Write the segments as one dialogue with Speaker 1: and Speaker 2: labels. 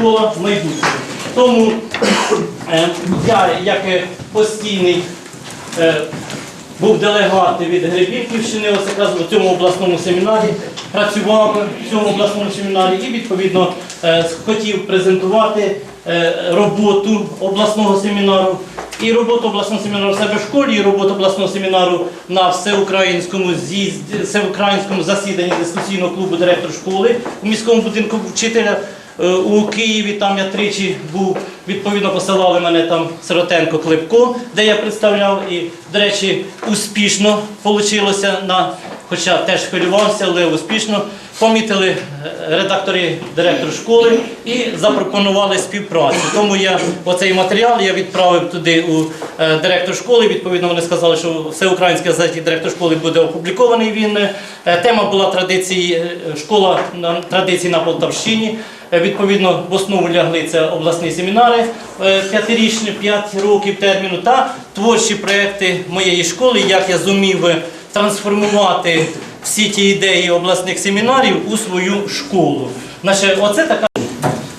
Speaker 1: школа майбутнього. Тому е, я, як постійний е, був делегат від Гребінківщини, ось якраз у цьому обласному семінарі, працював в цьому обласному семінарі і відповідно е, хотів презентувати роботу обласного семінару. І роботу обласного семінару себе в школі, і роботу обласного семінару на всеукраїнському з'їзді, всеукраїнському засіданні дискусійного клубу директор школи у міському будинку вчителя. Е, У Києві там я тричі був, відповідно посилали мене там Сиротенко Клепко, де я представляв. І, до речі, успішно вийшло на, хоча теж хвилювався, але успішно. Помітили е, редактори директор школи і запропонували співпрацю. Тому я оцей матеріал я відправив туди у е, директор школи. Відповідно, вони сказали, що в всеукраїнській газеті директор школи буде опублікований він. Е, Тема була традиції школа традиції на Полтавщині. Відповідно, в основу лягли це обласні семінари п'ятирічні, п'ять років терміну та творчі проекти моєї школи, як я зумів трансформувати всі ті ідеї обласних семінарів у свою школу. Значить, оце така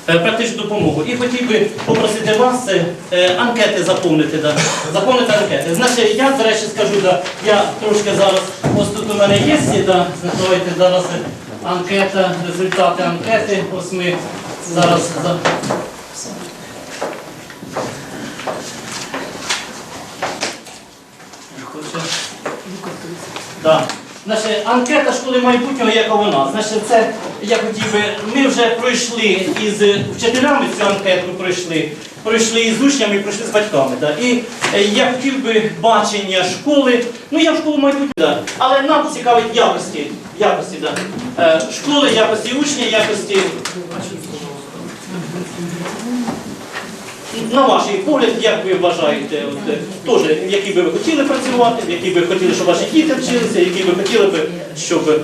Speaker 1: е, практичну допомогу. І хотів би попросити вас е, е, анкети заповнити. Да. Заповнити анкети. Значить, я, до речі, скажу, да, я трошки зараз, ось тут у мене є, да, давайте зараз е, анкета, результати анкети. Ось ми зараз. за- Да. Значить, анкета школи майбутнього, яка вона. Значить, це я хотів би. Ми вже пройшли із вчителями цю анкету пройшли, пройшли із учнями, пройшли з батьками. Да. І е, я хотів би бачення школи. Ну я в школу майбутнього, да. але нам цікавить якості. Якості, да. Е, школи, якості учня, якості. На ваш погляд, як ви вважаєте, от, е, теж, в би ви хотіли працювати, в якій би хотіли, щоб ваші діти вчилися, які би хотіли би, щоб